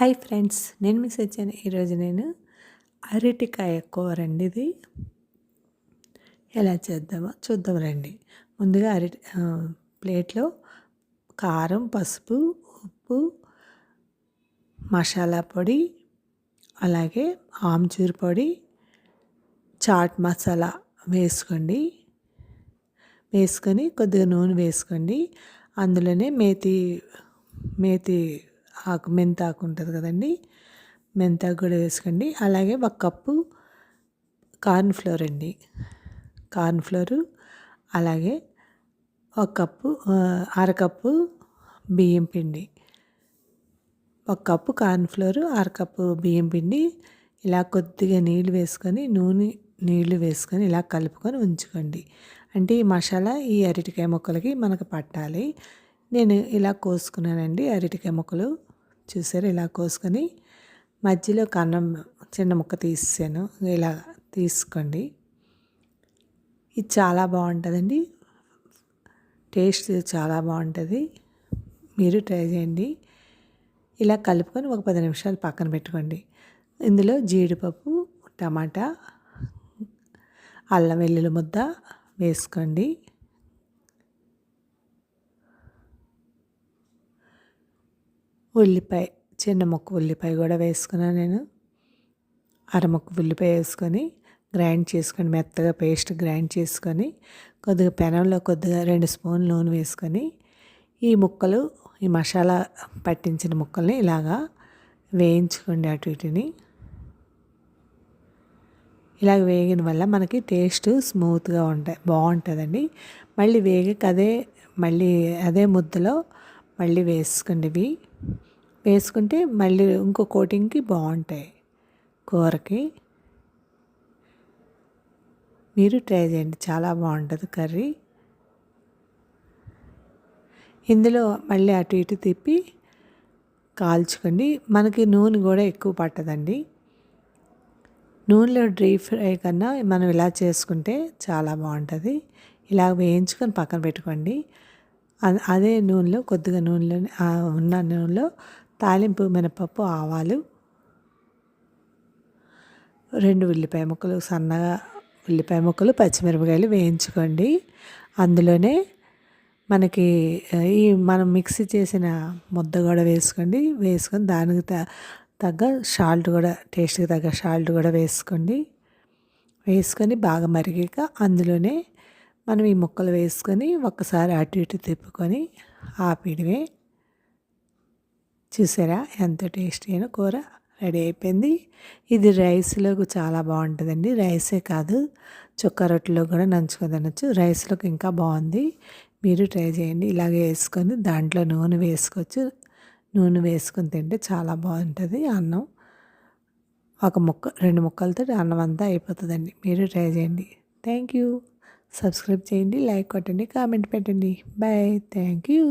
Hi friends నేను miss వచ్చాను ఈరోజు నేను అరటికాయ కూర అండి ఇది ఎలా చేద్దామో చూద్దాం రండి. ముందుగా అరటి ప్లేట్లో కారం పసుపు ఉప్పు మసాలా పొడి అలాగే ఆమ్చూర్ పొడి చాట్ మసాలా వేసుకోండి. వేసుకొని కొద్దిగా నూనె వేసుకోండి. అందులోనే మేతి మేతి ఆకు మెంతాకు ఉంటుంది కదండి. మెంతాకు కూడా వేసుకోండి. అలాగే ఒక కప్పు కార్న్ ఫ్లోర్ అండి. కార్న్ ఫ్లోరు అలాగే ఒక కప్పు అరకప్పు బియ్యం పిండి. ఒక కప్పు కార్న్ ఫ్లోర్ అరకప్పు బియ్యం పిండి ఇలా కొద్దిగా నీళ్ళు వేసుకొని నూనె నీళ్ళు వేసుకొని ఇలా కలుపుకొని ఉంచుకోండి. అంటే ఈ మసాలా ఈ అరటికాయ ముక్కలకి మనకు పట్టాలి. నేను ఇలా కోసుకున్నానండి అరటికాయ ముక్కలు. చూసారు? ఇలా కోసుకొని మధ్యలో కన్నం చిన్న ముక్క తీసాను ఇలా తీసుకోండి. ఇది చాలా బాగుంటుందండి. టేస్ట్ చాలా బాగుంటుంది. మీరు ట్రై చేయండి. ఇలా కలుపుకొని ఒక పది నిమిషాలు పక్కన పెట్టుకోండి. ఇందులో జీడిపప్పు టమాటా అల్లం వెల్లుల్లి ముద్ద వేసుకోండి. ఉల్లిపాయ చిన్న ముక్క ఉల్లిపాయ కూడా వేసుకున్నాను నేను. అరముక్క ఉల్లిపాయ వేసుకొని గ్రైండ్ చేసుకొని మెత్తగా పేస్ట్ గ్రైండ్ చేసుకొని కొద్దిగా పెనంలో కొద్దిగా రెండు స్పూన్లు నూనె వేసుకొని ఈ ముక్కలు ఈ మసాలా పట్టించిన ముక్కల్ని ఇలాగా వేయించుకోండి అటు ఇటుని. ఇలాగ వేగిన వల్ల మనకి టేస్ట్ స్మూత్గా ఉంటాయి బాగుంటుందండి. మళ్ళీ వేగక అదే మళ్ళీ అదే ముద్దలో మళ్ళీ వేసుకోండి ఇవి. వేసుకుంటే మళ్ళీ ఇంకో కోటింగ్కి బాగుంటాయి కూరకి. మీరు ట్రై చేయండి చాలా బాగుంటుంది కర్రీ. ఇందులో మళ్ళీ అటు ఇటు తిప్పి కాల్చుకోండి. మనకి నూనె కూడా ఎక్కువ పట్టదండి. నూనెలో డ్రై ఫ్రై కన్నా మనం ఇలా చేసుకుంటే చాలా బాగుంటుంది. ఇలా వేయించుకొని పక్కన పెట్టుకోండి. అదే నూనెలో కొద్దిగా నూనెలో ఉన్న నూనెలో తాలింపు మినపప్పు ఆవాలు రెండు ఉల్లిపాయ ముక్కలు సన్నగా ఉల్లిపాయ ముక్కలు పచ్చిమిరపకాయలు వేయించుకోండి. అందులోనే మనకి ఈ మనం మిక్సీ చేసిన ముద్ద కూడా వేసుకోండి. వేసుకొని దానికి తగ్గ సాల్ట్ కూడా టేస్ట్కి తగ్గ సాల్ట్ కూడా వేసుకోండి. వేసుకొని బాగా మరిగాక అందులోనే మనం ఈ ముక్కలు వేసుకొని ఒక్కసారి అటు ఇటు తిప్పుకొని ఆపిడమే చూసారా? ఎంత టేస్టీ అయిన కూర. రెడీ అయిపోయింది. ఇది రైస్లోకి చాలా బాగుంటుందండి. రైసే కాదు చుక్క రొట్టెలో కూడా నంచుకొని తినొచ్చు. రైస్లోకి ఇంకా బాగుంది. మీరు ట్రై చేయండి. ఇలాగే వేసుకొని దాంట్లో నూనె వేసుకోవచ్చు. నూనె వేసుకొని తింటే చాలా బాగుంటుంది అన్నం. ఒక ముక్క రెండు ముక్కలతో అన్నం అంతా అయిపోతుందండి. మీరు ట్రై చేయండి. Thank you. సబ్స్క్రైబ్ చేయండి లైక్ కొట్టండి కామెంట్ పెట్టండి. బాయ్. Thank you.